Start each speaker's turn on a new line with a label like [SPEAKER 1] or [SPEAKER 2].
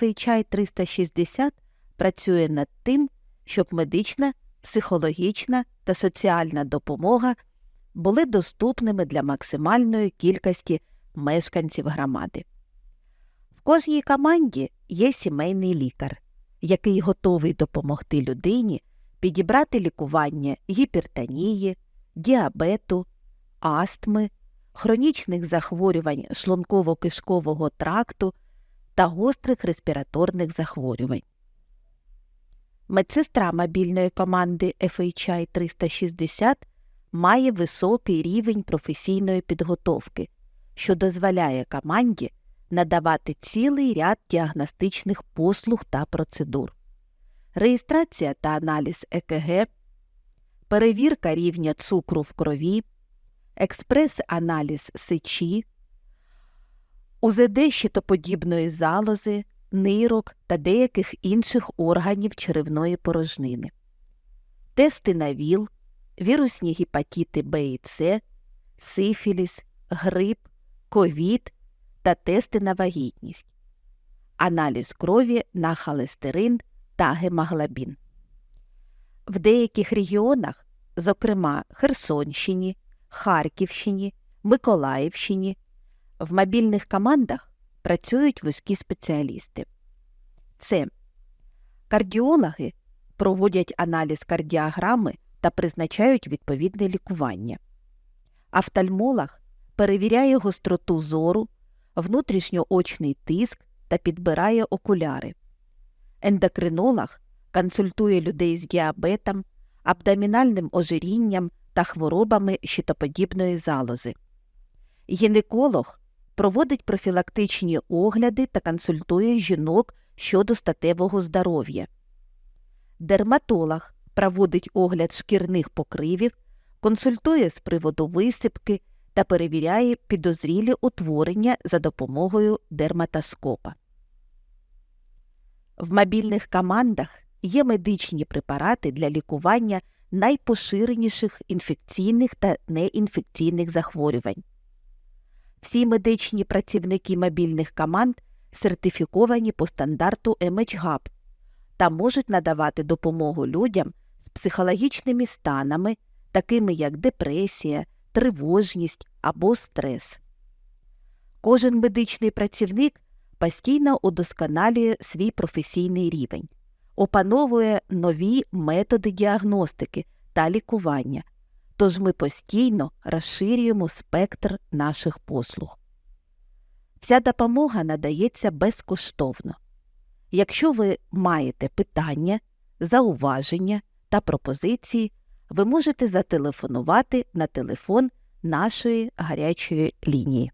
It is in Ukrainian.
[SPEAKER 1] FHI 360 працює над тим, щоб медична, психологічна та соціальна допомога були доступними для максимальної кількості мешканців громади. В кожній команді є сімейний лікар, який готовий допомогти людині підібрати лікування гіпертонії, діабету, астми, хронічних захворювань шлунково-кишкового тракту та гострих респіраторних захворювань. Медсестра мобільної команди FHI 360 має високий рівень професійної підготовки, що дозволяє команді надавати цілий ряд діагностичних послуг та процедур. Реєстрація та аналіз ЕКГ, перевірка рівня цукру в крові, експрес-аналіз сечі, УЗД щитоподібної залози, нирок та деяких інших органів черевної порожнини, тести на ВІЛ, вірусні гепатити Б і С, сифіліс, грип, ковід та тести на вагітність, аналіз крові на холестерин та гемоглобін. В деяких регіонах, зокрема Херсонщині, Харківщині, Миколаївщині, в мобільних командах працюють вузькі спеціалісти. Це кардіологи проводять аналіз кардіограми та призначають відповідне лікування. Офтальмолог перевіряє гостроту зору, внутрішньоочний тиск та підбирає окуляри. Ендокринолог консультує людей з діабетом, абдомінальним ожирінням та хворобами щитоподібної залози. Гінеколог проводить профілактичні огляди та консультує жінок щодо статевого здоров'я. Дерматолог проводить огляд шкірних покривів, консультує з приводу висипки та перевіряє підозрілі утворення за допомогою дерматоскопа. В мобільних командах є медичні препарати для лікування найпоширеніших інфекційних та неінфекційних захворювань. Всі медичні працівники мобільних команд сертифіковані по стандарту MHGAP та можуть надавати допомогу людям з психологічними станами, такими як депресія, тривожність або стрес. Кожен медичний працівник постійно удосконалює свій професійний рівень, опановує нові методи діагностики та лікування, тож ми постійно розширюємо спектр наших послуг. Вся допомога надається безкоштовно. Якщо ви маєте питання, зауваження та пропозиції, ви можете зателефонувати на телефон нашої гарячої лінії.